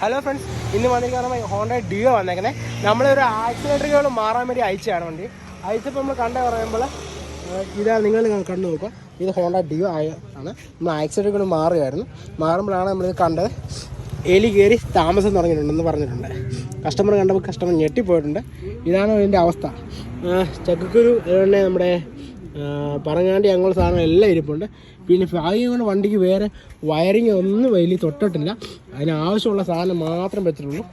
Hello friends ഇന്ന് വന്നിരിക്കുന്ന Honda deo വന്നേക്കുന്നത് നമ്മളൊരു ആക്സിലേറ്ററുകൾ മാറാൻ വേണ്ടി അയച്ചതാണ് വണ്ടി. അയച്ചപ്പോൾ നമ്മൾ കണ്ട പറയുമ്പോൾ ഇതാ നിങ്ങൾ കണ്ടു നോക്കുക. ഇത് ഹോണ്ട ഡിയോ ആയ ആണ്. നമ്മൾ ആക്സിലേറ്ററുകൾ മാറുകയായിരുന്നു. മാറുമ്പോഴാണ് നമ്മളിത് കണ്ടത്. എലി കയറി താമസം തുടങ്ങിയിട്ടുണ്ടെന്ന് പറഞ്ഞിട്ടുണ്ട്. കസ്റ്റമർ കണ്ടപ്പോൾ കസ്റ്റമർ ഞെട്ടിപ്പോയിട്ടുണ്ട്. ഇതാണ് ഇതിന്റെ അവസ്ഥ. ചക്കക്കുരു അതുപോലെ നമ്മുടെ പറങ്ങാണ്ടി അങ്ങോട്ട് സാധനം എല്ലാം ഇരിപ്പുണ്ട്. പിന്നെ ഭാഗ്യം കൊണ്ട് വണ്ടിക്ക് വേറെ വയറിങ് ഒന്നും വലിയ തൊട്ടിട്ടില്ല. അതിന് ആവശ്യമുള്ള സാധനം മാത്രം വെച്ചിട്ടുള്ളൂ.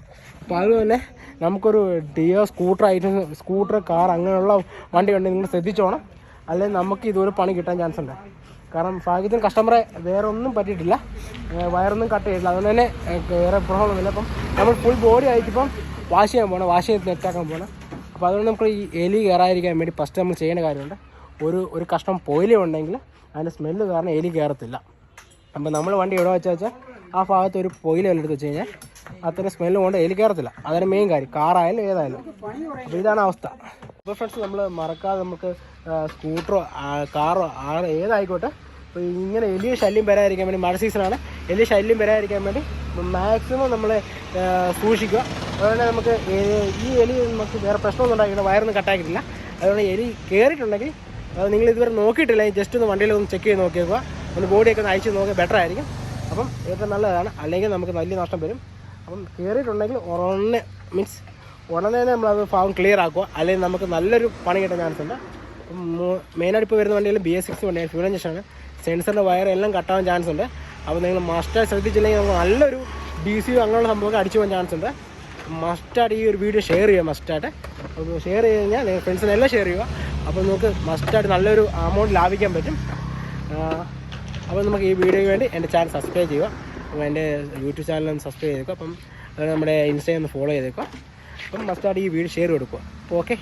അപ്പോൾ അതുപോലെ നമുക്കൊരു Dio scooter item scooter car അങ്ങനെയുള്ള വണ്ടി ഉണ്ടെങ്കിൽ നിങ്ങൾ ശ്രദ്ധിച്ചോണം. അല്ലെങ്കിൽ നമുക്ക് ഇതുപോലെ പണി കിട്ടാൻ ചാൻസ് ഉണ്ട്. കാരണം ഭാഗ്യത്തിന് കസ്റ്റമറെ വേറെ ഒന്നും പറ്റിയിട്ടില്ല. വയറൊന്നും കട്ട് ചെയ്തിട്ടില്ല. അതുകൊണ്ട് തന്നെ വേറെ പ്രോബ്ലം ഇല്ല. അപ്പം നമ്മൾ ഫുൾ ബോഡി ആയിട്ടിപ്പം വാഷ് ചെയ്യാൻ പോകണം വാഷ് ചെയ്ത് നെറ്റാക്കാൻ പോകണം അപ്പോൾ അതുകൊണ്ട് നമുക്ക് ഈ എലി കയറാതിരിക്കാൻ വേണ്ടി ഫസ്റ്റ് നമ്മൾ ചെയ്യേണ്ട കാര്യമുണ്ട്. ഒരു ഒരു കഷ്ണം പൊയില ഉണ്ടെങ്കിൽ അതിന്റെ സ്മെല്ല് കാരണം എലി കയറത്തില്ല. അപ്പോൾ നമ്മൾ വണ്ടി എവിടെ വെച്ചാൽ വെച്ചാൽ ആ ഭാഗത്ത് ഒരു പൊയില എടുത്ത് വെച്ച് കഴിഞ്ഞാൽ അത്ര സ്മെല്ല് കൊണ്ട് എലി കയറത്തില്ല. അതാണ് മെയിൻ കാര്യം. കാറായാലും ഏതായാലും. അപ്പോൾ ഇതാണ് അവസ്ഥ. അപ്പോൾ ഫ്രണ്ട്സ് നമ്മൾ മറക്കാതെ നമുക്ക് സ്കൂട്ടറോ കാറോ ആ ഏതായിക്കോട്ടെ. അപ്പോൾ ഇങ്ങനെ എലിയ ശല്യം വരാതിരിക്കാൻ വേണ്ടി മഴ സീസണാണ് എലിയ ശല്യം വരാതിരിക്കാൻ വേണ്ടി മാക്സിമം നമ്മൾ സൂക്ഷിക്കുക. അതുകൊണ്ട് നമുക്ക് ഈ എലി നമുക്ക് വേറെ പ്രശ്നമൊന്നും ഉണ്ടാക്കില്ല വയറൊന്നും കട്ടാക്കിയിട്ടില്ല അതുകൊണ്ട് എലി കയറിയിട്ടുണ്ടെങ്കിൽ അത് നിങ്ങൾ ഇതുവരെ നോക്കിയിട്ടില്ല. ജസ്റ്റ് ഒന്ന് വണ്ടിയിൽ ഒന്ന് ചെക്ക് ചെയ്ത് നോക്കിയേക്കുക. ഒന്ന് ബോഡിയൊക്കെ ഒന്ന് അയച്ച് നോക്കിയാൽ ബെറ്റർ ആയിരിക്കും. അപ്പം ഏറ്റവും നല്ലതാണ്. അല്ലെങ്കിൽ നമുക്ക് വലിയ നഷ്ടം വരും. അപ്പം കയറിയിട്ടുണ്ടെങ്കിൽ ഉടനെ മീൻസ് ഉടനെ തന്നെ നമ്മളത് ഫാം ക്ലിയർ ആക്കുക. അല്ലെങ്കിൽ നമുക്ക് നല്ലൊരു പണി കിട്ടാൻ ചാൻസ് ഉണ്ട്. മെയിനായിട്ട് ഇപ്പോൾ വരുന്ന വണ്ടിയിൽ ബി എസ് സിക്സ് വണ്ടിയാണ് ഫ്യൂൽ ഇഞ്ചക്ഷനാണ് സെൻസറിന്റെ വയർ എല്ലാം കട്ടാവാൻ ചാൻസ് ഉണ്ട്. അപ്പോൾ നിങ്ങൾ മസ്റ്റായി ശ്രദ്ധിച്ചില്ലെങ്കിൽ നമുക്ക് നല്ലൊരു ഡി സി അങ്ങനെയുള്ള സംഭവമൊക്കെ അടിച്ചു പോകാൻ ചാൻസ് ഉണ്ട്. മസ്റ്റായിട്ട് ഈ ഒരു വീഡിയോ ഷെയർ ചെയ്യുക മസ്റ്റായിട്ട് ഷെയർ ചെയ്ത് കഴിഞ്ഞാൽ നിങ്ങൾ ഫ്രണ്ട്സിനെല്ലാം ഷെയർ ചെയ്യുക. അപ്പോൾ നമുക്ക് മസ്റ്റായിട്ട് നല്ലൊരു അമൗണ്ട് ലാഭിക്കാൻ പറ്റും. അപ്പോൾ നമുക്ക് ഈ വീഡിയോയ്ക്ക് വേണ്ടി എന്റെ ചാനൽ സബ്സ്ക്രൈബ് ചെയ്യുക. അപ്പോൾ എന്റെ യൂട്യൂബ് ചാനൽ ഒന്ന് സബ്സ്ക്രൈബ് ചെയ്തേക്കുക. അപ്പം നമ്മുടെ ഇൻസ്റ്റയിൽ ഒന്ന് ഫോളോ ചെയ്തേക്കുക. അപ്പം മസ്റ്റായിട്ട് ഈ വീഡിയോ ഷെയർ കൊടുക്കുക. അപ്പോൾ ഓക്കെ